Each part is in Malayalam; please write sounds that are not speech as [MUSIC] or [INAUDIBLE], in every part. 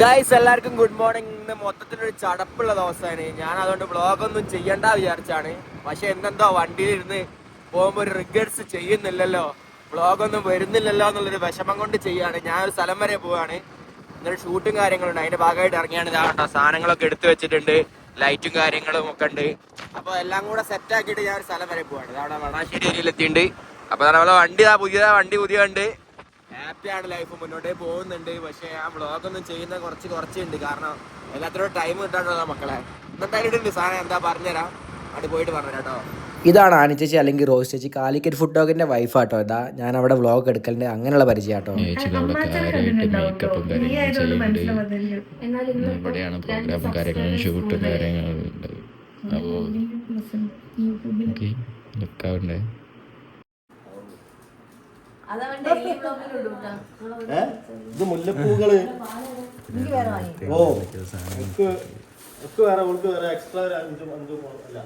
ഗൈസ് എല്ലാവർക്കും ഗുഡ് മോർണിംഗ് ഇന്ന് മൊത്തത്തിലൊരു ചടപ്പുള്ള ദിവസമാണ്. ഞാൻ അതുകൊണ്ട് വ്ളോഗൊന്നും ചെയ്യണ്ട വിചാരിച്ചാണ്. പക്ഷെ എന്തെന്തോ വണ്ടിയിലിരുന്ന് പോകുമ്പോൾ ഒരു റിഗേഴ്സ് ചെയ്യുന്നില്ലല്ലോ. വ്ളോഗൊന്നും വരുന്നില്ലല്ലോ എന്നുള്ളൊരു വിഷമം കൊണ്ട് ചെയ്യാണ് ഞാൻ ഒരു സ്ഥലം വരെ പോവാണ്. ഇന്നൊരു ഷൂട്ടും കാര്യങ്ങളുണ്ട്. അതിന്റെ ഭാഗമായിട്ട് ഇറങ്ങിയാണ്. ഇതാ കേട്ടോ സാധനങ്ങളൊക്കെ എടുത്തു വെച്ചിട്ടുണ്ട്. ലൈറ്റും കാര്യങ്ങളും ഒക്കെ ഉണ്ട്. അപ്പൊ എല്ലാം കൂടെ സെറ്റ് ആക്കിയിട്ട് ഞാൻ ഒരു സ്ഥലം വരെ പോവാണ്. അവിടെ വടാശ്ശേരി ഏരിയയിൽ എത്തിയിട്ടുണ്ട് അപ്പൊ നമ്മളെ വണ്ടി ഇതാ പുതിയതാ വണ്ടി പുതിയ ഉണ്ട് ഹാപ്പിയാണ് ലൈഫ് മുന്നോട്ടേ പോകുന്നുണ്ട്. പക്ഷെ ആ ബ്ലോഗ് ഒന്നും ചെയ്യുന്ന കുറച്ച് കുറച്ചുണ്ട്. കാരണം എല്ലാത്തിനും ടൈം കിട്ടാണ്ടോ മക്കളെ. എന്തായാലും സാധനം എന്താ പറഞ്ഞുതരാം. അവിടെ പോയിട്ട് പറഞ്ഞുതരാം കേട്ടോ ഇതാണ് ആനി ചേച്ചി അല്ലെങ്കിൽ റോസ് ചേച്ചി. കാലിക്കറ്റ് ഫുഡ് ഡോഗിന്റെ വൈഫ് ആട്ടോ. ഇതാ ഞാൻ അവിടെ വ്ളോഗ് എടുക്കലുണ്ട് അങ്ങനെയുള്ള പരിചയം ആട്ടോ ഇവിടെയാണ് പ്രോഗ്രാമും കാര്യങ്ങളും ഷൂട്ടും കാര്യങ്ങളും ഉണ്ട് അപ്പോൾ ഓക്കെ ലുക്കാവണ്ടേ ഇത് മുല്ലപ്പൂകൾ ഓ. എനിക്ക് എനിക്ക് വേറെ ഉൾക്ക് വേറെ എക്സ്ട്രാ ഒരു അഞ്ചും അഞ്ചും അല്ല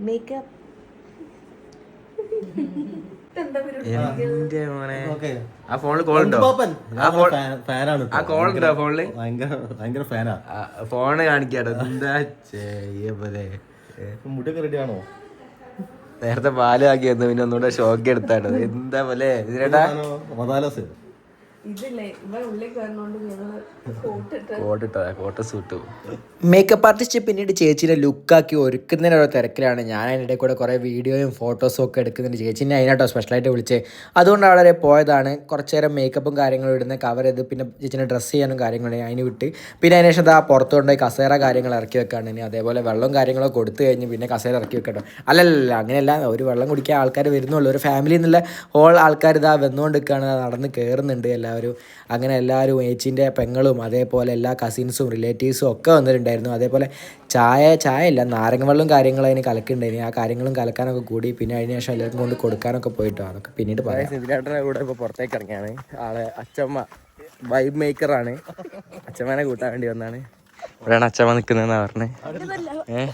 മേക്കപ്പ് എന്റെ മോനെ. ഓക്കെ. ആ ഫോണിൽ കോൾ ഉണ്ടോ? ആ ഫോൺ ഫാനാണ് ആ കോൾ ഉണ്ടോ ഫോണിൽ? ഭയങ്കര ഭയങ്കര ഫാനാ. ഫോണ് കാണിക്കാട്ടോ. എന്താ ചെയ്യപ്പോലെ മുടിയൊക്കെ റെഡി ആണോ? നേരത്തെ പാലാക്കിയെന്ന് പിന്നെ ഒന്നുകൂടെ ഷോക്ക് എടുത്താണ്. എന്താ പോലെ? ഇതിനേട്ടാ മേക്കപ്പ് ആർട്ടിസ്റ്റ് പിന്നീട് ചേച്ചിനെ ലുക്കാക്കി ഒരുക്കുന്നതിന് ഓരോ തിരക്കിലാണ്. ഞാൻ അതിനിടെ കൂടെ കുറേ വീഡിയോയും ഫോട്ടോസും ഒക്കെ എടുക്കുന്നുണ്ട്. ചേച്ചിനെ അതിനാട്ടോ സ്പെഷ്യലായിട്ട് വിളിച്ച്. അതുകൊണ്ട് അവിടെ പോയതാണ്. കുറച്ച് നേരം മേക്കപ്പും കാര്യങ്ങളും ഇടുന്ന കവർ ചെയ്ത് പിന്നെ ചേച്ചിനെ ഡ്രസ്സ് ചെയ്യാനും കാര്യങ്ങളും അതിന് വിട്ട്. പിന്നെ അതിന് ശേഷം ആ പുറത്തു കൊണ്ടുപോയി കസേര കാര്യങ്ങൾ ഇറക്കി വെക്കാണ്. ഇനി അതേപോലെ വെള്ളം കാര്യങ്ങളൊക്കെ കൊടുത്തു കഴിഞ്ഞ് പിന്നെ കസേര ഇറക്കി വെക്കട്ടോ. അല്ലല്ല അങ്ങനെയല്ല. ഒരു വെള്ളം കുടിക്കാൻ ആൾക്കാർ വരുന്നുള്ളൂ. ഒരു ഫാമിലി എന്നുള്ള ഹോൾ ആൾക്കാർ ഇതാ വന്നുകൊണ്ട് നിൽക്കുകയാണ് നടന്ന് കയറുന്നുണ്ട് എല്ലാവരും അങ്ങനെ എല്ലാവരും ഏച്ചിന്റെ പെങ്ങളും അതേപോലെ എല്ലാ കസിൻസും റിലേറ്റീവ്സും ഒക്കെ വന്നിട്ടുണ്ടായിരുന്നു. അതേപോലെ ചായ ചായ ഇല്ല നാരങ്ങ വെള്ളവും കാര്യങ്ങളും അതിന് കലക്കുണ്ടായിരുന്നു. ആ കാര്യങ്ങളും കലക്കാനൊക്കെ കൂടി പിന്നെ അതിന് ശേഷം എല്ലാവർക്കും കൊണ്ട് കൊടുക്കാനൊക്കെ പോയിട്ടോ. അതൊക്കെ പിന്നീട് പറയാം. ഇതിനേട്ടനെ കൂടെ ഇപ്പൊ പുറത്തേക്ക് ഇറങ്ങിയാണ്. ആളെ അച്ചമ്മ വൈബ് മേക്കറാണ് അച്ചമ്മനെ കൂട്ടാൻ വേണ്ടി വന്നാണ്. ഇവിടെയാണ് അച്ചമ്മ നിക്കുന്നതെന്നാ പറഞ്ഞേ. ഏഹ്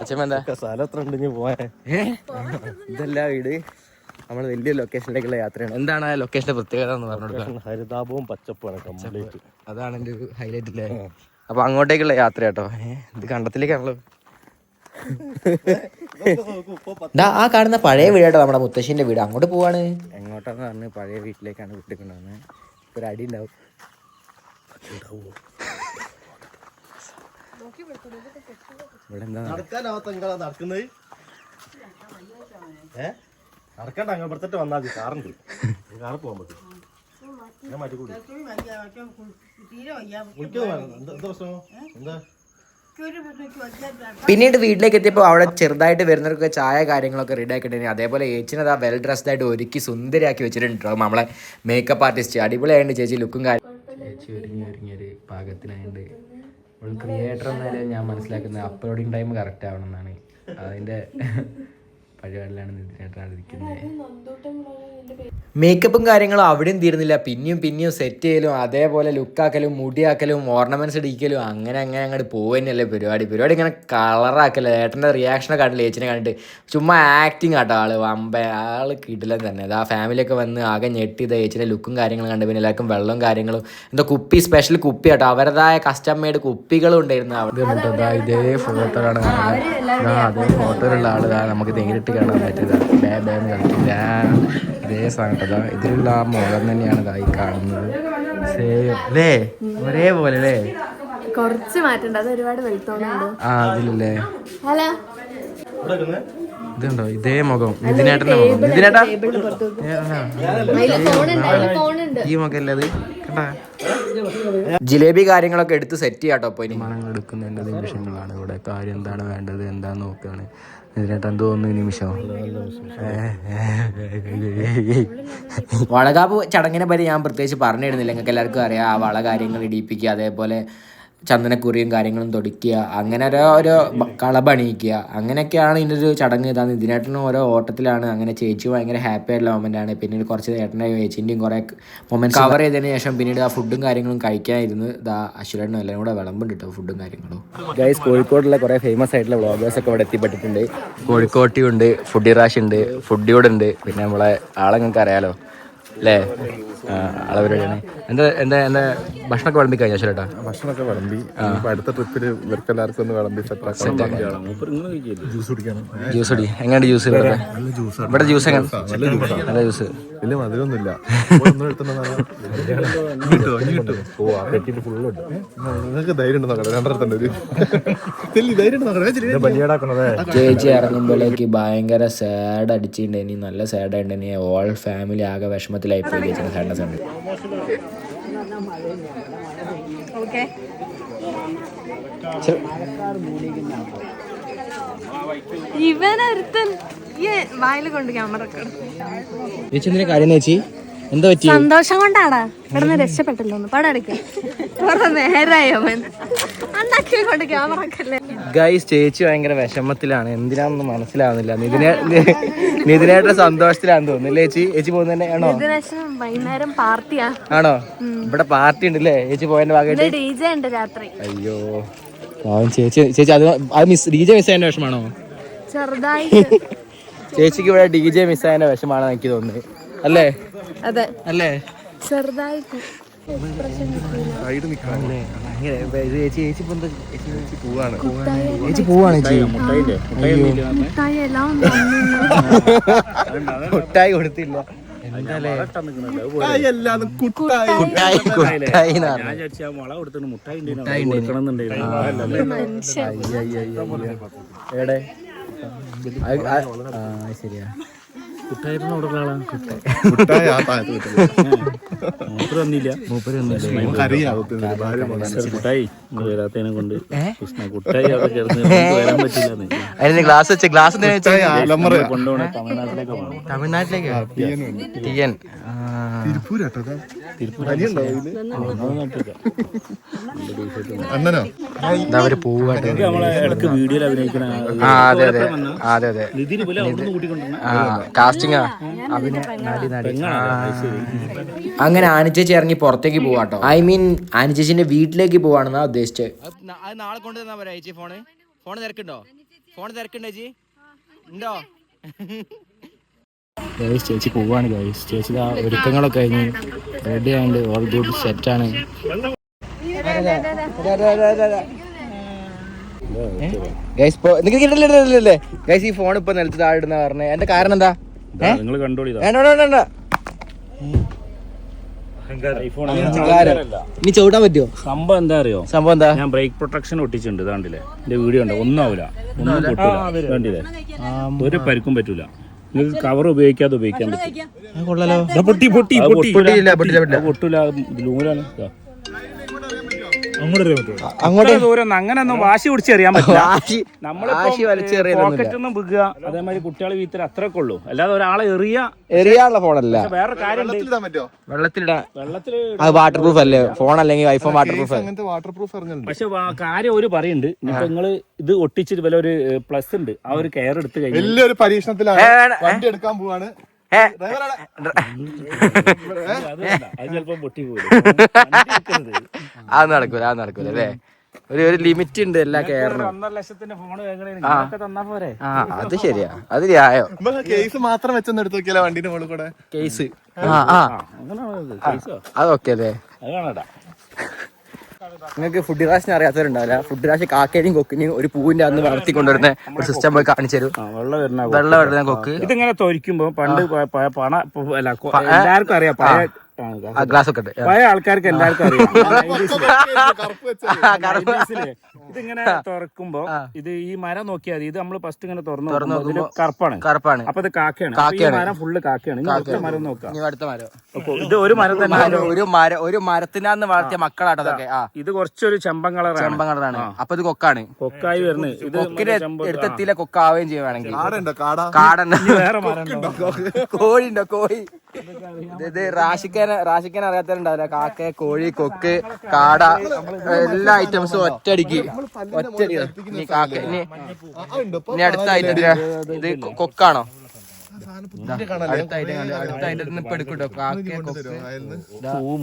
അച്ചമ്മ എന്താ? സ്ഥലം എത്ര ഉണ്ടെങ്കിൽ പോയാ? ഇതല്ല വീട്? നമ്മൾ വലിയ ലൊക്കേഷനിലേക്കുള്ള യാത്രയാണ്. എന്താണ് ആ ലൊക്കേഷന്റെ പ്രത്യേകത എന്ന് പറഞ്ഞു [LAUGHS] ഹരിതാപവും പച്ചപ്പാണ് കംപ്ലീറ്റ് അതാണ് എന്റെ ഒരു ഹൈലൈറ്റ് അല്ലേ അപ്പൊ അങ്ങോട്ടേക്കുള്ള യാത്ര കേട്ടോ. ഇത് കണ്ടത്തിലേക്കാണല്ലോ. ദാ ആ കാണുന്ന പഴയ വീടാട്ടോ നമ്മുടെ മുത്തശ്ശിന്റെ വീട്. അങ്ങോട്ട് പോവാണ്. എങ്ങോട്ടാന്ന് പറഞ്ഞ് പഴയ വീട്ടിലേക്കാണ് വിട്ടിട്ടുണ്ടാവുന്നത് ഒരു അടി ഉണ്ടാവും ഇവിടെ എന്താ? നടക്കാനാവാത്ത നടക്കുന്നത്? ഏ? നടക്കണ്ട അങ്ങ് ഇപ്പുറത്തോട്ട് വന്നാൽ മതി. കാറുണ്ട് കാറ് പോകാൻ പറ്റും ഞാൻ മാറ്റി കൂടി. വിളിക്കുന്നു വേണം. എന്താ എന്താ പ്രശ്നം? എന്താ? പിന്നീട് വീട്ടിലേക്ക് എത്തിയപ്പോൾ അവിടെ ചെറുതായിട്ട് വരുന്നവർക്ക് ചായ കാര്യങ്ങളൊക്കെ റെഡി ആക്കിയിട്ടുണ്ട്. അതേപോലെ ഏച്ചിനെ അതാ വെൽ ഡ്രസ്ഡ് ആയിട്ട് ഒരുക്കി സുന്ദരിയാക്കി വെച്ചിട്ടുണ്ട് നമ്മളെ മേക്കപ്പ് ആർട്ടിസ്റ്റ് അടിപൊളിയായിട്ട് ചേച്ചി ലുക്കും കാര്യം ചേച്ചി ഒരുങ്ങി ഒരുങ്ങി ഒരു പാകത്തിനായിട്ട് ഒരു ക്രിയേറ്റർ എന്നാലും ഞാൻ മനസ്സിലാക്കുന്നത് അപ്ലോഡിങ് ടൈം കറക്റ്റ് ആവണം എന്നാണ്. അതിന്റെ ഇരിക്കുന്നത് മേക്കപ്പും കാര്യങ്ങളും അവിടെയും തീരുന്നില്ല പിന്നെയും പിന്നെയും സെറ്റ് ചെയ്യലും അതേപോലെ ലുക്കാക്കലും മുടിയാക്കലും ഓർണമെന്റ്സ് ഇടിക്കലും അങ്ങനെ അങ്ങനെ അങ്ങോട്ട് പോകുന്നല്ലേ പരിപാടി. പരിപാടി ഇങ്ങനെ കളറാക്കല്ലേ ഏട്ടന്റെ റിയാക്ഷനൊക്കെ കണ്ടില്ല ചേച്ചിനെ കണ്ടിട്ട്? ചുമ്മാ ആക്ടിങ് ആട്ടോ ആൾ. വമ്പ ആൾ കിടലം തന്നെ. അത് ആ ഫാമിലിയൊക്കെ വന്ന് ആകെ ഞെട്ടിയത് ചേച്ചിന്റെ ലുക്കും കാര്യങ്ങളും കണ്ട്. പിന്നെ എല്ലാവർക്കും വെള്ളവും കാര്യങ്ങളും. എന്താ കുപ്പി സ്പെഷ്യൽ കുപ്പി ആട്ടോ. അവരുടേതായ കസ്റ്റം മെയ്ഡ് കുപ്പികളും ഉണ്ടായിരുന്നു അവിടെ. ഫോട്ടോ ആണ് ഇതേ അതേ ഫോട്ടോയിലുള്ള ആൾ. നമുക്ക് നേരിട്ട് കാണാൻ പറ്റിയതാ. ബേ ബേന്ന് കളിക്കില്ല ഇതേ സാധനം കേട്ടോ. ഇതിലുള്ള ആ മുഖം തന്നെയാണ് ഇതായി കാണുന്നത്. സേം അല്ലേ? ഒരേപോലെ അല്ലേ കുറച്ച് മാറ്റണ്ട. അത് ഒരുപാട് വെളുത്തോണുണ്ട്. ആ അതിലല്ലേ? ഹലോ? ഇതുണ്ടോ? ഇതേ മുഖം. ഇതിനേട്ടന്റെ മുഖം. ഇതിനേട്ടാ ഈ മുഖം അല്ലേ അത്? കേട്ടാ ജിലേബി കാര്യങ്ങളൊക്കെ എടുത്ത് സെറ്റ് ചെയ്യാട്ടോ അപ്പോൾ ഇനി. തീരുമാനങ്ങൾ എടുക്കുന്നതിന്റെ നിമിഷങ്ങളാണ് ഇവിടെ. കാര്യം എന്താണ് വേണ്ടത്? എന്താന്ന് നോക്കുകയാണ് ഇതിനായിട്ട് തോന്നുന്നു നിമിഷം വളകാപ്പ് ചടങ്ങിനെ പറ്റി ഞാൻ പ്രത്യേകിച്ച് പറഞ്ഞിരുന്നില്ല. നിങ്ങൾക്ക് എല്ലാവർക്കും അറിയാം ആ വള കാര്യങ്ങൾ ഇടിയിപ്പിക്കുക അതേപോലെ ചന്ദനക്കുറിയും കാര്യങ്ങളും തൊടിക്കുക അങ്ങനെ ഓരോ ഓരോ കളപണിയിക്കുക അങ്ങനെയൊക്കെയാണ് ഇതിന്റെ ഒരു ചടങ്ങ് ഇതാണ്. ഇതിനേട്ടനും ഓരോ ഓട്ടത്തിലാണ്. അങ്ങനെ ചേച്ചി ഭയങ്കര ഹാപ്പി ആയിട്ടുള്ള മൊമെന്റ് ആണ്. പിന്നീട് കുറച്ച് ഏട്ടന്റെ ചേച്ചിന്റെയും കുറേ മൊമെന്റ് കവർ ചെയ്തതിന് ശേഷം പിന്നീട് ആ ഫുഡും കാര്യങ്ങളും കഴിക്കാനിരുന്ന് ഇതാ അശ്വരനും എല്ലാം കൂടെ വിളമ്പുണ്ട് കേട്ടോ ഫുഡും കാര്യങ്ങളും. ഗൈസ് കോഴിക്കോടുള്ള കുറേ ഫേമസ് ആയിട്ടുള്ള വ്ളോഗേഴ്സ് ഒക്കെ ഇവിടെ എത്തിപ്പെട്ടിട്ടുണ്ട്. കോഴിക്കോട്ടിയുണ്ട് ഫുഡി റാഷ് ഉണ്ട് ഫുഡിയോട് ഉണ്ട്. പിന്നെ നമ്മളെ ആളെ നിങ്ങൾക്ക് അറിയാലോ അല്ലേ ആ ആളവരാണ് എന്താ എന്താ എന്താ ഭക്ഷണമൊക്കെ വിളമ്പി കഴിഞ്ഞാ ചേട്ടാ ഭക്ഷണമൊക്കെ വിളമ്പി. അടുത്ത ട്രിപ്പിൽ ഇവർക്ക് എല്ലാവർക്കും ഒന്ന് വിളമ്പി ജ്യൂസ് കുടിക്കണം. ജ്യൂസ് അടി എങ്ങനെയുണ്ട് ജ്യൂസ് ഇവിടെ? ഇവിടെ ജ്യൂസ് എങ്ങനെ? നല്ല ജ്യൂസ് വലിയ മധുരമൊന്നുമില്ല. നിങ്ങൾക്ക് ധൈര്യം ഉണ്ട് ചേച്ചി ഇറങ്ങുമ്പോഴേക്ക് ഭയങ്കര സാഡ് അടിച്ചിട്ടുണ്ടെനി നല്ല സാഡ് ആയിട്ടുണ്ടെങ്കിൽ ഓൾ ഫാമിലി ആകെ വിഷമത്തിലായി പോയി ചേച്ചിയുടെ സാഡ്നസ് സമയത്ത് ഓക്കെ. ഇവനൊരുത്തൻ ഈ വായിൽ കൊണ്ട് ക്യാമറ ഒക്കെ ചേച്ചി എന്തിനാ കാര്യം ചേച്ചി? എന്താ പറ്റി? സന്തോഷം കൊണ്ടാടാ ഇവിടുന്ന് രക്ഷപ്പെട്ടല്ലോ ഒന്ന് പടം അടിക്കാം നേരായോ അന്നാക്കി കൊണ്ട് ക്യാമറ ഒക്കെ അല്ലേ? ഗൈസ് ചേച്ചി ഭയങ്കര വിഷമത്തിലാണ്. എന്തിനാണെന്ന് മനസ്സിലാവുന്നില്ല. നിതിനെ നിതിനായിട്ട് സന്തോഷത്തിലാണെന്ന് തോന്നുന്നു. ചേച്ചി? ചേച്ചി പോകുന്നതന്നെ ആണോ? വൈകുന്നേരം പാർട്ടിയാ. ആണോ? ഇവിടെ പാർട്ടി ഉണ്ട് അല്ലേ ചേച്ചി പോയതിന്റെ ഭാഗമായിട്ട്? രാത്രി. അയ്യോ. ചേച്ചി. ചേച്ചി അത് അത് മിസ് ഡി ജെ മിസ് ആയതിന്റെ വിഷമാണോ? ചെറുതായിട്ട് [LAUGHS] ചേച്ചിക്ക് ഇവിടെ ഡി ജെ മിസ് ആയതിന്റെ വിഷമാണെന്ന് എനിക്ക് തോന്നുന്നത് അല്ലേ? അതെ. അല്ലേ? ചെറുതായിട്ട് സൈഡ് ചേച്ചി പോവാണ്. ചേച്ചി പോവാണ് ചേച്ചി. മുട്ടായി എല്ലാം തന്നു. മുട്ടായി കുട്ടായി ആ- ആ, കുട്ടായി ആ ഒന്നുമില്ല നമുക്കറിയാം ഭാര്യ അതിന് ഗ്ലാസ് വെച്ച് ഗ്ലാസ് അലമറ തമിഴ്നാട്ടിലേക്ക് ടി എൻ തിരുപ്പൂരാട്ടോ പനിയുണ്ടോ എന്താ അവർ പോവാട്ടെ ആ അതെ അതെ. ആ, അതെ അതെ. ആ കാസ്റ്റിംഗ് നാടി നാടി. അങ്ങനെ ആനിച്ചേച്ചി ഇറങ്ങി പുറത്തേക്ക് പോവാട്ടോ. ഐ മീൻ ആനിച്ചേച്ചിന്റെ വീട്ടിലേക്ക് പോവാണെന്നാ ഉദ്ദേശിച്ചത് അത് നാളെ കൊണ്ട് തന്നാ പോരാ ചേച്ചി ഫോണ്? ഫോണ് തിരക്കുണ്ടോ? ഫോൺ തിരക്കുണ്ടോ ചേച്ചി ഉണ്ടോ? ഗൈസ് ചേച്ചി പോവാണ് ഗൈസ് ചേച്ചി ആ ഒരുക്കങ്ങളൊക്കെ കഴിഞ്ഞ് റെഡി ആയതുകൊണ്ട് ഓൾ ഗുഡ് സെറ്റാണ് ഗൈസ് കിട്ടില്ലേ ഗൈസ് ഈ ഫോൺ ഇപ്പൊ നിലത്ത് താഴെ ഇടുന്ന പറഞ്ഞേ എന്റെ കാരണം എന്താ? നിങ്ങൾ കണ്ടോളി ഇനി ചവിട്ടാൻ പറ്റുമോ സംഭവം എന്താ അറിയോ? സംഭവം എന്താ? ഞാൻ ബ്രേക്ക് പ്രൊട്ടക്ഷൻ ഒട്ടിച്ചിട്ടുണ്ട് ഇതാണ്ടില്ലേ എന്റെ വീഡിയോ ഉണ്ട് ഒന്നും ആവില്ല ഒന്നും പൊട്ടില്ല കണ്ടില്ലേ? ഒരു പരിക്കും പറ്റൂല. നിങ്ങൾക്ക് കവർ ഉപയോഗിക്കാതെ ഉപയോഗിക്കാൻ പറ്റും. കൊള്ളാലോ. പൊട്ടി പൊട്ടി പൊട്ടിയില്ല, പൊട്ടില്ല. പൊട്ടില്ല ലൂരാണ് അങ്ങോട്ട് ദൂരം അങ്ങനെ ഒന്നും വാശി പിടിച്ചെറിയാൻ പറ്റില്ല. വാശി വാശി ഒന്നും വീഴുക അതേമാതിരി കുട്ടികളെ വീട്ടിൽ അത്രയൊക്കെ ഉള്ളൂ. അല്ലാതെ ഒരാളെ എറിയ എറിയാനുള്ള ഫോണല്ല. വേറെ കാര്യം വെള്ളത്തിലിടാ വെള്ളത്തിൽ അത് വാട്ടർ പ്രൂഫ് അല്ലേ? ഫോൺ അല്ലെങ്കിൽ ഐഫോൺ വാട്ടർ പ്രൂഫ് അങ്ങനത്തെ വാട്ടർ പ്രൂഫ് അറിഞ്ഞിട്ടുണ്ട്. പക്ഷെ കാര്യം ഒരു പറയുന്നുണ്ട്. ഇപ്പൊ നിങ്ങൾ ഇത് ഒട്ടിച്ചിട്ട് വല്ല ഒരു പ്ലസ് ഉണ്ട്. ആ ഒരു കെയർ എടുത്ത് കഴിഞ്ഞാൽ വലിയൊരു പരീക്ഷണത്തിലാണ് വണ്ടി എടുക്കാൻ പോവാണ്. അത് നടക്കൂല അത് നടക്കൂല അല്ലേ? ഒരു ഒരു ലിമിറ്റ് ഉണ്ട് എല്ലാ കേരളം. ഒന്നര ലക്ഷത്തിന്റെ ഫോൺ കേൾക്കണേ തന്നാ പോരെ? ആ അത് ശരിയാ അത് ന്യായോ? കേസ് മാത്രം വെച്ചൊന്നും എടുത്തു നോക്കിയാലോ വണ്ടിന്റെ മുകളിൽ കൂടെ? കേസ് ആ ആ അതൊക്കെ അല്ലേ? അത് കാണാടാ നിങ്ങൾക്ക് ഫുഡ് റാഷൻ അറിയാത്തവരുണ്ടാവില്ല. ഫുഡ് റാഷൻ കാക്കേനെയും കൊക്കിനെയും ഒരു പൂവിന്റെ അന്ന് വളർത്തി കൊണ്ടുവരുന്ന ഒരു സിസ്റ്റം പോയി കാണിച്ചു തരും. വെള്ളം വരുന്ന വെള്ളം വരുന്ന കൊക്ക്. ഇതിങ്ങനെ തൊരിക്കുമ്പോ പണ്ട് പണ എല്ലാവർക്കും അറിയാം ആ ഗ്ലാസ് ഒക്കെ പഴയ ആൾക്കാർക്ക് എല്ലാവർക്കും അറിയാം. ഇതിങ്ങനെ തുറക്കുമ്പോ ഇത് ഈ മരം നോക്കിയാൽ ഇത് നമ്മൾ ഫസ്റ്റ് ഇങ്ങനെ തുറന്നു നോക്കുമ്പോ കറുപ്പാണ്. കറുപ്പാണ്. അപ്പൊ ഇത് കാക്കയാണ്. കാക്കയാണ്. മരം ഫുള്ള് കാക്കയാണ്. അടുത്ത മരം നോക്കാം. അടുത്ത മരം. ഇത് ഒരു മരം തന്നെ ഒരു മരം ഒരു മരത്തിനാന്ന് വളർത്തിയ മക്കളാട്ടോ അതൊക്കെ ഇത് കുറച്ചൊരു ചെമ്പൻ കളറാണ്. ചെമ്പൻ കളറാണ് അപ്പൊ ഇത് കൊക്കാണ്. കൊക്കായി വരുന്നത്. ഇത് കൊക്കിന് എടുത്തെത്തിയില്ല കൊക്കാവുകയും ചെയ്യുവാണെങ്കിൽ. കാടുണ്ടോ? കാടാ? കോഴി ഉണ്ടോ കോഴി. ഇത് റാഷിക്കാൻ റാഷിക്കാൻ അറിയാത്തവരുണ്ടാവില്ല. കാക്ക കോഴി കൊക്ക് കാട എല്ലാ ഐറ്റംസും ഒറ്റയടിക്ക്. ഒറ്റയടി ഇനി കാക്ക ഇനി അടുത്ത ഐറ്റം ഇത് കൊക്കാണോ? അടുത്ത ഐറ്റം? അടുത്ത ഐറ്റം ഇപ്പൊ എടുക്കട്ടോ കാക്ക കൊക്ക്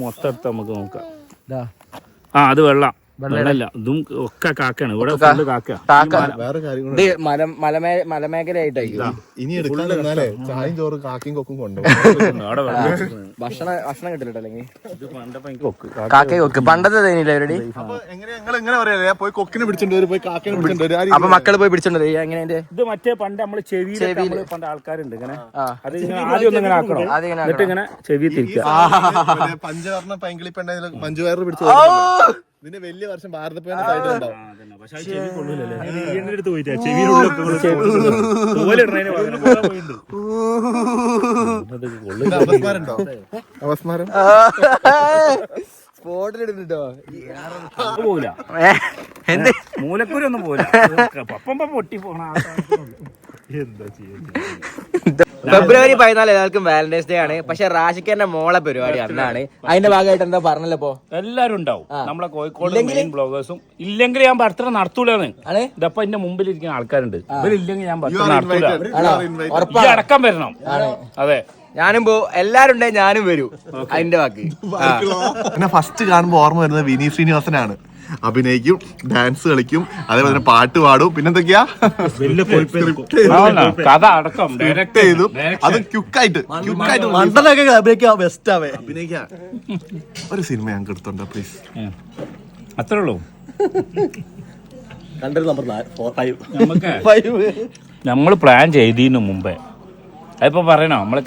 മൊത്തം എടുത്ത് നമുക്ക് നോക്കാം. ആ അത് വെള്ളം. വെള്ളമല്ല. ഇതും ഒക്കെ കാക്കയാണ്. ഇവിടെ ഫുള്ള് കാക്ക. കാക്ക. വേറെ കാര്യം ഇത് മല മലമേ മലമേഖലയായിട്ടായിരിക്കും. ഇനി എടുക്കാൻ നിന്നാലേ ചായയും ചോറും കാക്കിയും കൊക്കും കൊണ്ടുപോകും [LAUGHS] അവിടെ വെള്ളം വെച്ചിട്ടുണ്ട്. ഭക്ഷണം ഭക്ഷണം കിട്ടില്ല അല്ലെങ്കിൽ? ഇത് പണ്ടപ്പോ എനിക്ക് കൊക്ക്. കാക്കയെ കൊക്ക്. പണ്ടത്തെ തേനില്ല അവരുടെ അപ്പൊ എങ്ങനെ ഞങ്ങൾ എങ്ങനെ പറയാ? പോയി കൊക്കിനെ പിടിച്ചിട്ട് വരും പോയി കാക്കനെ പിടിച്ചിട്ട് വരും. ആ അപ്പൊ മക്കൾ പോയി പിടിച്ചോണ്ടത് എങ്ങനെ അതിന്റെ ഇത് മറ്റേ പണ്ട് നമ്മൾ നമ്മൾ പണ്ട് ആൾക്കാരുണ്ട് ഇങ്ങനെ. ആ. അത് ഇങ്ങനെ ആദ്യം ഒന്ന് ഇങ്ങനെ ആക്കണം. ആദ്യം ഇങ്ങനെ എന്നിട്ട് ഇങ്ങനെ ചെവി തിരിക്കുക. മറ്റേ പഞ്ചവർണ പൈങ്കിളി പെണ്ണ പിടിച്ചു ഇതിന്റെ വലിയ വർഷം കൊള്ളൂലല്ലേ? അടുത്ത് പോയിട്ടാ. ചെവിയിലുള്ള തോലിടണതിന് പകരം. പോലെ പപ്പം പൊട്ടി പോണ [LAUGHS] ഫെബ്രുവരി പതിനാല് എല്ലാവർക്കും വാലന്റൈൻസ് ഡേ ആണ്. പക്ഷെ റാഷിക്കന്റെ മോളെ പരിപാടി അന്നാണ്. അതിന്റെ ഭാഗമായിട്ട് എന്താ പറഞ്ഞല്ലോ പോ എല്ലാരും ഉണ്ടാവും. നമ്മളെ കോഴിക്കോട് മെയിൻ ബ്ലോഗേഴ്സും ഇല്ലെങ്കിൽ ഞാൻ ബർത്ത്ഡേ നടത്തൂലാണ് അതെ ഇതപ്പൊ എന്റെ മുമ്പിൽ ഇരിക്കുന്ന ആൾക്കാരുണ്ട് ഇവരില്ലെങ്കിൽ ഞാൻ ബർത്ത്ഡേ നടത്തൂല. അടക്കം വരണം. അതെ. ഞാനും പോ എല്ലാരും ഉണ്ടെ ഞാനും വരൂ. അതിന്റെ ബാക്കി പിന്നെ ഫസ്റ്റ് കാണുമ്പോ ഓർമ്മ വരുന്നത് വിനീത് ശ്രീനിവാസനാണ്. അഭിനയിക്കും ഡാൻസ് കളിക്കും അതേപോലെ തന്നെ പാട്ട് പാടും. പിന്നെന്തൊക്കെയാ? കഥ അടക്കം ഡയറക്ട് ചെയ്തു. അത് ക്യുക്കായിട്ട് ക്യുക്കായിട്ട് മണ്ടനൊക്കെ അഭിനയിക്കാൻ ബെസ്റ്റ് ആവേ. അഭിനയിക്കാം. ഒരു സിനിമ ഞങ്ങൾക്ക് എടുത്തോണ്ടോ പ്ലീസ് അത്രേ ഉള്ളൂ. കണ്ടൊരു നമ്പർ നമ്മൾ പ്ലാൻ ചെയ്തതിനു മുമ്പേ. അതിപ്പോ പറയണോ? നമ്മൾ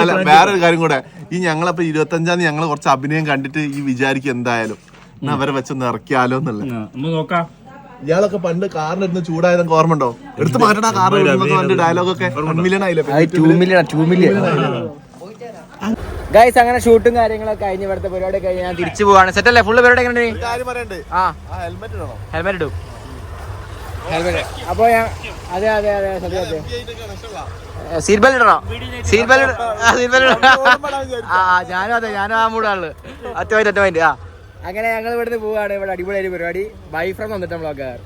അല്ല വേറൊരു കാര്യം കൂടെ. ഈ ഞങ്ങളപ്പോ ഇരുപത്തഞ്ചാം തീയതി ഞങ്ങൾ കുറച്ച് അഭിനയം കണ്ടിട്ട് ഈ വിചാരിക്കും എന്തായാലും. അവരെ വെച്ചൊന്ന് ഇറക്കിയാലോ എന്നല്ല? നമ്മൾ നോക്കാം. ഇയാളൊക്കെ പണ്ട് കാറിനെടുത്ത് ചൂടായതൊക്കെ ഓർമ്മ ഉണ്ടോ? എടുത്ത് മാറ്റണ കാറിൽ ഡയലോഗൊക്കെ മില്യൺ ആയില്ലേ? Two million two million guys അങ്ങനെ ഷൂട്ടും കാര്യങ്ങളൊക്കെ കഴിഞ്ഞ് ഇവിടുത്തെ പരിപാടി കഴിഞ്ഞ് ഞാൻ തിരിച്ചു പോവാണ്. സെറ്റ് അല്ലേ? ഫുള്ള് പരിപാടി എങ്ങനെ ആ. ഹെൽമെറ്റ് ഇടും. ഹെൽമെറ്റ് അപ്പൊ ഞാൻ അതെ അതെ അതെ സത്യം സത്യം. സീറ്റ് ബെൽറ്റ് ഇടണോ? സീറ്റ് ബെൽറ്റ് സീറ്റ് ബെൽറ്റ് ആ ഞാനും അതെ ഞാനും ആ മൂടാൾ അറ്റ പോയിന്റ് അറ്റ പോയിന്റ് ആ. അങ്ങനെ ഞങ്ങൾ ഇവിടുന്ന് പോവുകയാണ് ഇവിടെ അടിപൊളിയായിട്ട് പരിപാടി. ബൈ ഫ്രം വന്നിട്ട് ബ്ലോഗർ